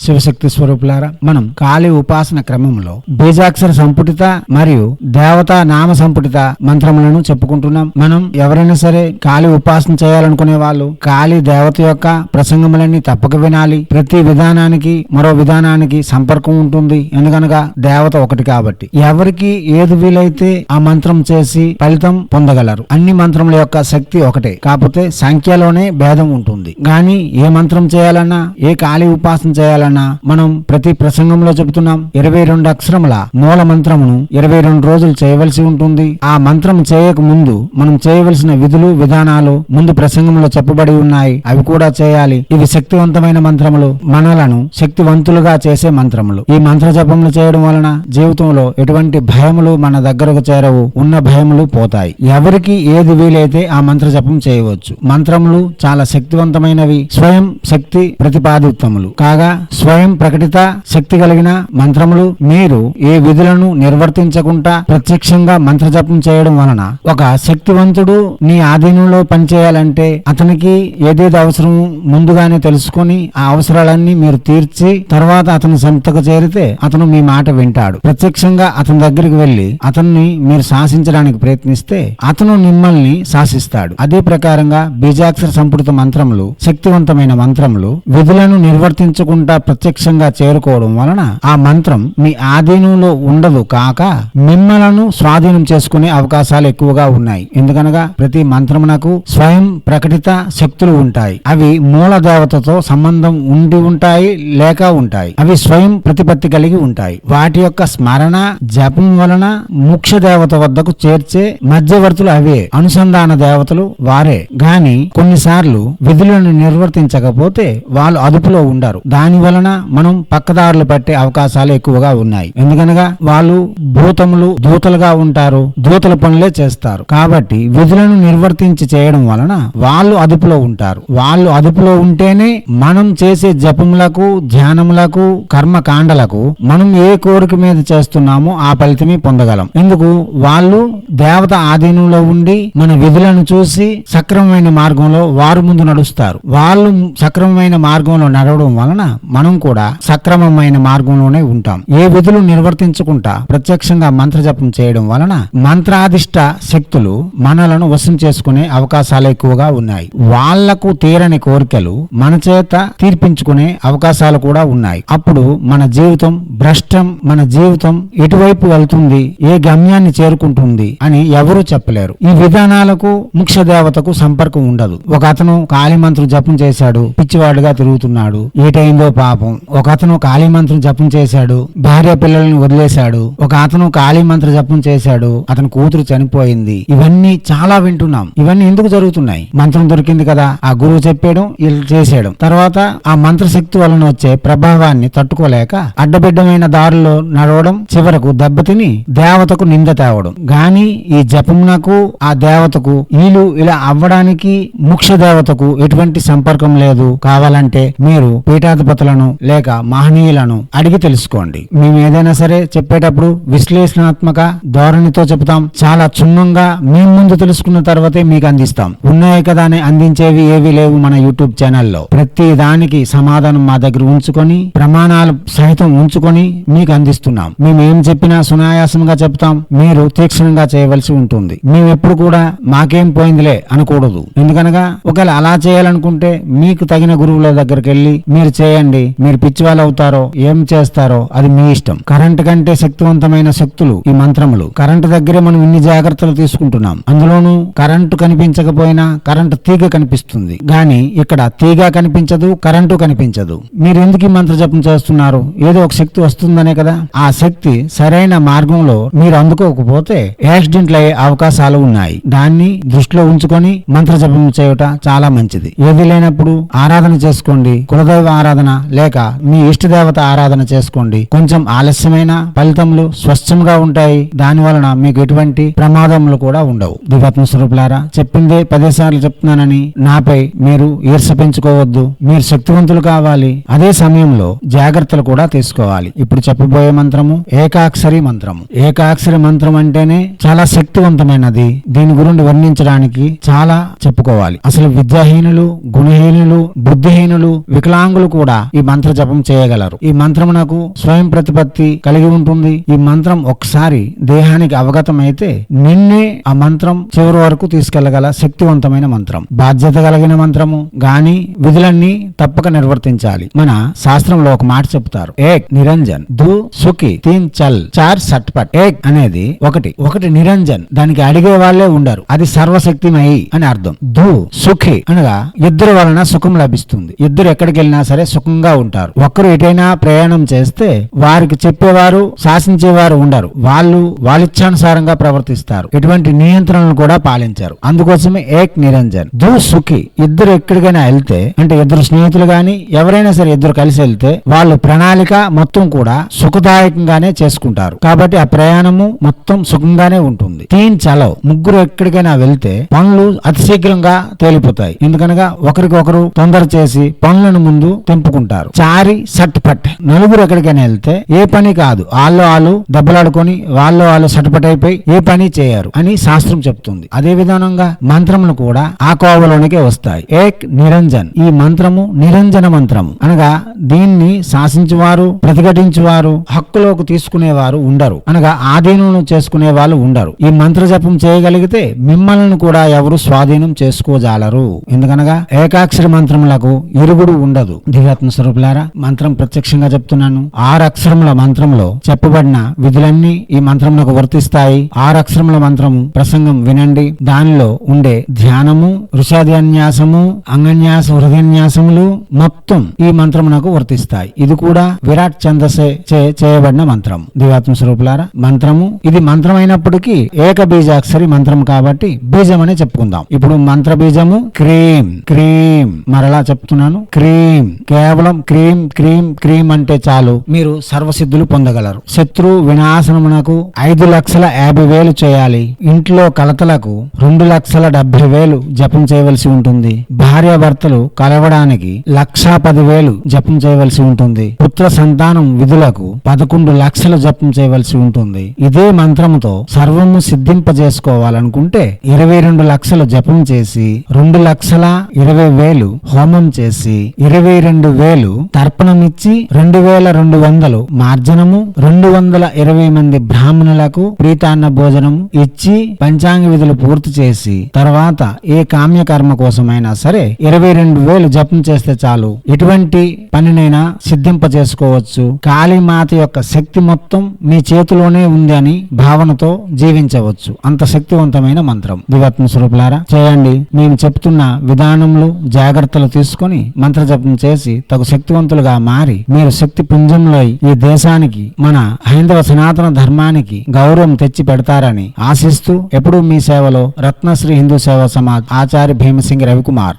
శివశక్తి స్వరూపులారా మనం కాళీ ఉపాసన క్రమంలో బీజాక్షర సంపుటిత మరియు దేవతా నామ సంపుటిత మంత్రములను చెప్పుకుంటున్నాం. మనం ఎవరైనా సరే కాళీ ఉపాసన చేయాలనుకునే వాళ్ళు కాళీ దేవత యొక్క ప్రసంగములన్నీ తప్పక వినాలి. ప్రతి విధానానికి మరో విధానానికి సంపర్కం ఉంటుంది. ఎందుకనగా దేవత ఒకటి కాబట్టి. ఎవరికి ఏది వీలైతే ఆ మంత్రం చేసి ఫలితం పొందగలరు. అన్ని మంత్రముల యొక్క శక్తి ఒకటే. కాకపోతే సంఖ్యలోనే భేదం ఉంటుంది. కానీ ఏ మంత్రం చేయాలన్నా ఏ కాళీ ఉపాసన చేయాలన్నా మనం ప్రతి ప్రసంగంలో చెబుతున్నాం. ఇరవై రెండు అక్షరముల మూల మంత్రమును ఇరవై రెండు రోజులు చేయవలసి ఉంటుంది. ఆ మంత్రం చేయక ముందు మనం చేయవలసిన విధులు విధానాలు ముందు ప్రసంగంలో చెప్పబడి ఉన్నాయి. అవి కూడా చేయాలి. ఇవి శక్తివంతమైన మంత్రములు. మనలను శక్తివంతులుగా చేసే మంత్రములు. ఈ మంత్ర జపములు చేయడం వలన జీవితంలో ఎటువంటి భయములు మన దగ్గరకు చేరవు. ఉన్న భయములు పోతాయి. ఎవరికి ఏది వీలైతే ఆ మంత్ర జపం చేయవచ్చు. మంత్రములు చాలా శక్తివంతమైనవి. స్వయం శక్తి ప్రతిపాదితములు. కాగా స్వయం ప్రకటిత శక్తి కలిగిన మంత్రములు మీరు ఏ విధులను నిర్వర్తించకుండా ప్రత్యక్షంగా మంత్రజపం చేయడం వలన ఒక శక్తివంతుడు నీ ఆధీనంలో పనిచేయాలంటే అతనికి ఏదేది అవసరం ముందుగానే తెలుసుకొని ఆ అవసరాలన్నీ మీరు తీర్చి తర్వాత అతని సంతకు చేరితే అతను మీ మాట వింటాడు. ప్రత్యక్షంగా అతని దగ్గరికి వెళ్ళి అతన్ని మీరు శాసించడానికి ప్రయత్నిస్తే అతను మిమ్మల్ని శాసిస్తాడు. అదే ప్రకారంగా బీజాక్షర సంపుటిత మంత్రములు శక్తివంతమైన మంత్రములు విధులను నిర్వర్తించకుండా ప్రత్యక్షంగా చేరుకోవడం వలన ఆ మంత్రం మీ ఆధీనంలో ఉండదు కాక మిమ్మలను స్వాధీనం చేసుకునే అవకాశాలు ఎక్కువగా ఉన్నాయి. ఎందుకనగా ప్రతి మంత్రమునకు స్వయం ప్రకటిత శక్తులు ఉంటాయి. అవి మూల దేవతతో సంబంధం ఉండి ఉంటాయి లేక ఉంటాయి. అవి స్వయం ప్రతిపత్తి కలిగి ఉంటాయి. వాటి యొక్క స్మరణ జపం వలన ముఖ్య దేవత వద్దకు చేర్చే మధ్యవర్తులు అవే. అనుసంధాన దేవతలు వారే. గాని కొన్నిసార్లు విధులను నిర్వర్తించకపోతే వాళ్ళు అదుపులో ఉండరు. దానివల్ల వలన మనం పక్కదారులు పట్టే అవకాశాలు ఎక్కువగా ఉన్నాయి. ఎందుకనగా వాళ్ళు భూతములు దూతలుగా ఉంటారు దూతల పనులే చేస్తారు. కాబట్టి విధులను నిర్వర్తించి చేయడం వలన వాళ్ళు అదుపులో ఉంటారు. వాళ్ళు అదుపులో ఉంటేనే మనం చేసే జపములకు ధ్యానములకు కర్మ కాండలకు మనం ఏ కోరిక మీద చేస్తున్నామో ఆ ఫలితమే పొందగలం. ఎందుకు? వాళ్ళు దేవత ఆధీనంలో ఉండి మన విధులను చూసి సక్రమమైన మార్గంలో వారు ముందు నడుస్తారు. వాళ్ళు సక్రమమైన మార్గంలో నడవడం వలన మనం కూడా సక్రమమైన మార్గంలోనే ఉంటాం. ఏ విధులు నిర్వర్తించుకుంటా ప్రత్యక్షంగా మంత్ర జపం చేయడం వలన మంత్రాధిష్ట శక్తులు మనలను వశం చేసుకునే అవకాశాలు ఎక్కువగా ఉన్నాయి. వాళ్ళకు తీరని కోరికలు మన చేత తీర్పించుకునే అవకాశాలు కూడా ఉన్నాయి. అప్పుడు మన జీవితం భ్రష్టం మన జీవితం ఎటువైపు వెళ్తుంది ఏ గమ్యాన్ని చేరుకుంటుంది అని ఎవరూ చెప్పలేరు. ఈ విధానాలకు ముఖ్య దేవతకు సంపర్కం ఉండదు. ఒక అతను కాళీ మంత్రం జపం చేశాడు పిచ్చివాడుగా తిరుగుతున్నాడు ఏటైందో పాపం ఒక అతను కాళీ మంత్రం జపం చేశాడు భార్య పిల్లల్ని వదిలేశాడు. ఒక అతను కాళీ మంత్ర జపం చేశాడు అతని కూతురు చనిపోయింది. ఇవన్నీ చాలా వింటున్నాం. ఇవన్నీ ఎందుకు జరుగుతున్నాయి? మంత్రం దొరికింది కదా ఆ గురువు చెప్పేయడం వీళ్ళు చేసేయడం. తర్వాత ఆ మంత్ర శక్తి వలన వచ్చే ప్రభావాన్ని తట్టుకోలేక అడ్డబిడ్డమైన దారుల్లో నడవడం చివరకు దెబ్బతిని దేవతకు నింద తేవడం. గాని ఈ జపమునకు ఆ దేవతకు వీళ్ళు ఇలా అవ్వడానికి ముఖ్య దేవతకు ఎటువంటి సంపర్కం లేదు. కావాలంటే మీరు పీఠాధిపతులను లేక మహనీయులను అడిగి తెలుసుకోండి. మేము ఏదైనా సరే చెప్పేటప్పుడు విశ్లేషణాత్మక ధోరణితో చెప్తాం చాలా క్షుణ్ణంగా మేము ముందు తెలుసుకున్న తర్వాతే మీకు అందిస్తాం. ఉన్నాయి కదా అని అందించేవి ఏవి లేవు మన యూట్యూబ్ ఛానల్లో. ప్రతి దానికి సమాధానం మా దగ్గర ఉంచుకొని ప్రమాణాలు సహితం ఉంచుకొని మీకు అందిస్తున్నాం. మేము ఏం చెప్పినా సునాయాసంగా చెప్తాం మీరు తీక్షణంగా చేయవలసి ఉంటుంది. మేము ఎప్పుడు కూడా మాకేం పోయిందిలే అనకూడదు. ఎందుకనగా ఒకవేళ అలా చేయాలనుకుంటే మీకు తగిన గురువుల దగ్గరికి వెళ్ళి మీరు చేయండి. మీరు పిచ్చివాళ్ళు అవుతారో ఏం చేస్తారో అది మీ ఇష్టం. కరెంట్ కంటే శక్తివంతమైన శక్తులు ఈ మంత్రములు. కరెంట్ దగ్గరే మనం ఇన్ని జాగ్రత్తలు తీసుకుంటున్నాం. అందులోనూ కరెంటు కనిపించకపోయినా కరెంటు తీగ కనిపిస్తుంది. గాని ఇక్కడ తీగ కనిపించదు కరెంటు కనిపించదు. మీరు ఎందుకు ఈ మంత్ర జపం చేస్తున్నారు? ఏదో ఒక శక్తి వస్తుందనే కదా? ఆ శక్తి సరైన మార్గంలో మీరు అందుకోకపోతే యాక్సిడెంట్లు అయ్యే అవకాశాలు ఉన్నాయి. దాన్ని దృష్టిలో ఉంచుకొని మంత్ర జపం చేయటం చాలా మంచిది. ఏది లేనప్పుడు ఆరాధన చేసుకోండి. కులదైవ ఆరాధన లేక మీ ఇష్ట దేవత ఆరాధన చేసుకోండి. కొంచెం ఆలస్యమైన ఫలితములు స్వచ్ఛంగా ఉంటాయి. దాని వలన మీకు ఎటువంటి ప్రమాదములు కూడా ఉండవు. దివాత్మ స్వరూపులారా చెప్పిందే పదే సార్లు చెప్తున్నానని నాపై మీరు ఈర్ష పెంచుకోవద్దు. మీరు శక్తివంతులు కావాలి. అదే సమయంలో జాగ్రత్తలు కూడా తీసుకోవాలి. ఇప్పుడు చెప్పబోయే మంత్రము ఏకాక్షరి మంత్రము. ఏకాక్షరి మంత్రం అంటేనే చాలా శక్తివంతమైనది. దీని గురించి వర్ణించడానికి చాలా చెప్పుకోవాలి. అసలు విద్యాహీనులు గుణహీనులు బుద్ధిహీనులు వికలాంగులు కూడా ఈ మంత్ర జపం చేయగలరు. ఈ మంత్రం నాకు స్వయం ప్రతిపత్తి కలిగి ఉంటుంది. ఈ మంత్రం ఒకసారి దేహానికి అవగతం అయితే నిన్నే ఆ మంత్రం చివరి వరకు తీసుకెళ్ళగల శక్తివంతమైన మంత్రం. బాధ్యత కలిగిన మంత్రము. గాని విధులన్నీ తప్పక నిర్వర్తించాలి. మన శాస్త్రంలో ఒక మాట చెప్తారు. ఏక్ నిరంజన్ దు సుఖి తీన్ చల్ చార్ సట్పట్. ఏక్ అనేది ఒకటి. ఒకటి నిరంజన్. దానికి అడిగే వాళ్ళే ఉండరు. అది సర్వశక్తిమయి అని అర్థం. దు సుఖి అనగా ఇద్దరు వలన సుఖం లభిస్తుంది. ఇద్దరు ఎక్కడికి వెళ్ళినా సరే సుఖంగా ఉంటారు. ఒక్కరు ఎటైనా ప్రయాణం చేస్తే వారికి చెప్పేవారు శాసించేవారు ఉండరు. వాళ్ళు వాళ్ళిచ్చానుసారంగా ప్రవర్తిస్తారు. ఎటువంటి నియంత్రణలు కూడా పాలించారు. అందుకోసమే ఏక్ నిరంజన్. దు సుఖి. ఇద్దరు ఎక్కడికైనా వెళ్తే అంటే ఇద్దరు స్నేహితులు గాని ఎవరైనా సరే ఇద్దరు కలిసి వెళ్తే వాళ్ళు ప్రణాళిక మొత్తం కూడా సుఖదాయకంగానే చేసుకుంటారు. కాబట్టి ఆ ప్రయాణము మొత్తం సుఖంగానే ఉంటుంది. తీన్ చలవ్. ముగ్గురు ఎక్కడికైనా వెళ్తే పనులు అతి శీఘ్రంగా తేలిపోతాయి. ఎందుకనగా ఒకరికొకరు తొందర చేసి పనులను ముందు తెంపుకుంటారు. చారి సట్ నలుగురు ఎక్కడికైనా వెళ్తే ఏ పని కాదు. వాళ్ళు వాళ్ళు దెబ్బలాడుకొని వాళ్ళు వాళ్ళు సట్పట్ అయిపోయి ఏ పని చేయరు అని శాస్త్రం చెప్తుంది. అదే విధానంగా మంత్రములు కూడా ఆ కోవలోనికే వస్తాయి. ఏక్ నిరంజన్. ఈ మంత్రము నిరంజన మంత్రము. అనగా దీన్ని శాసించువారు ప్రతిఘటించేవారు హక్కులోకి తీసుకునేవారు ఉండరు. అనగా ఆధీనం చేసుకునే వాళ్ళు ఉండరు. ఈ మంత్ర జపం చేయగలిగితే మిమ్మల్ని కూడా ఎవరు స్వాధీనం చేసుకోజాలరు. ఎందుకనగా ఏకాక్షర మంత్రములకు ఇరుగుడు ఉండదు. దివ్యాత్మ ప్రభులారా మంత్రం ప్రత్యక్షంగా చెప్తున్నాను. ఆరు అక్షరముల మంత్రంలో చెప్పబడిన విధులన్నీ ఈ మంత్రమునకు వర్తిస్తాయి. ఆరు అక్షరముల మంత్రము ప్రసంగం వినండి. దానిలో ఉండే ధ్యానము ఋషాధ్యాన్యాసము అంగన్యాస హృదయన్యాసములు మొత్తం ఈ మంత్రమునకు వర్తిస్తాయి. ఇది కూడా విరాట్ ఛందసే చే చేయబడిన మంత్రం. దివాత్మ స్వరూపులారా మంత్రము ఇది మంత్రం అయినప్పటికీ ఏక బీజాక్షరి మంత్రం కాబట్టి బీజం అని చెప్పుకుందాం. ఇప్పుడు మంత్ర బీజము క్రీం క్రీం మరలా చెప్తున్నాను. క్రీం కేవలం క్రీం క్రీం క్రీం అంటే చాలు. మీరు సర్వసిద్ధులు పొందగలరు. శత్రు వినాశనమునకు ఐదు లక్షల యాభై వేలు చేయాలి. ఇంట్లో కలతలకు రెండు లక్షల డెబ్బై వేలు జపం చేయవలసి ఉంటుంది. భార్యాభర్తలు కలవడానికి లక్షా పది వేలు జపం చేయవలసి ఉంటుంది. పుత్ర సంతానం విధులకు పదకొండు లక్షలు జపం చేయవలసి ఉంటుంది. ఇదే మంత్రముతో సర్వము సిద్ధింపజేసుకోవాలనుకుంటే ఇరవై రెండు లక్షలు జపం చేసి రెండు లక్షల ఇరవై వేలు హోమం చేసి ఇరవై రెండు వేలు తర్పణమిచ్చి రెండు వేల రెండు వందలు మార్జనము రెండు వందల ఇరవై మంది బ్రాహ్మణులకు ప్రీతాన్న భోజనం ఇచ్చి పంచాంగ విధులు పూర్తి చేసి తర్వాత ఏ కామ్యకర్మ కోసమైనా సరే ఇరవై రెండు వేలు జపం చేస్తే చాలు. ఎటువంటి పనినైనా సిద్ధింప చేసుకోవచ్చు. కాళీమాత యొక్క శక్తి మొత్తం మీ చేతిలోనే ఉంది అని భావనతో జీవించవచ్చు. అంత శక్తివంతమైన మంత్రం. దివాత్మ స్వరూపులారా చేయండి. మేము చెప్తున్న విధానములు జాగ్రత్తలు తీసుకొని మంత్ర జపం చేసి తగు శక్తివంతులుగా మారి మీరు శక్తి పుంజంలో ఈ దేశానికి మన హైందవ సనాతన ధర్మానికి గౌరవం తెచ్చి పెడతారని ఆశిస్తూ ఎప్పుడూ మీ సేవలో రత్నశ్రీ హిందూ సేవా సమాజ్ ఆచార్య భీమసింగ్ రవికుమార్.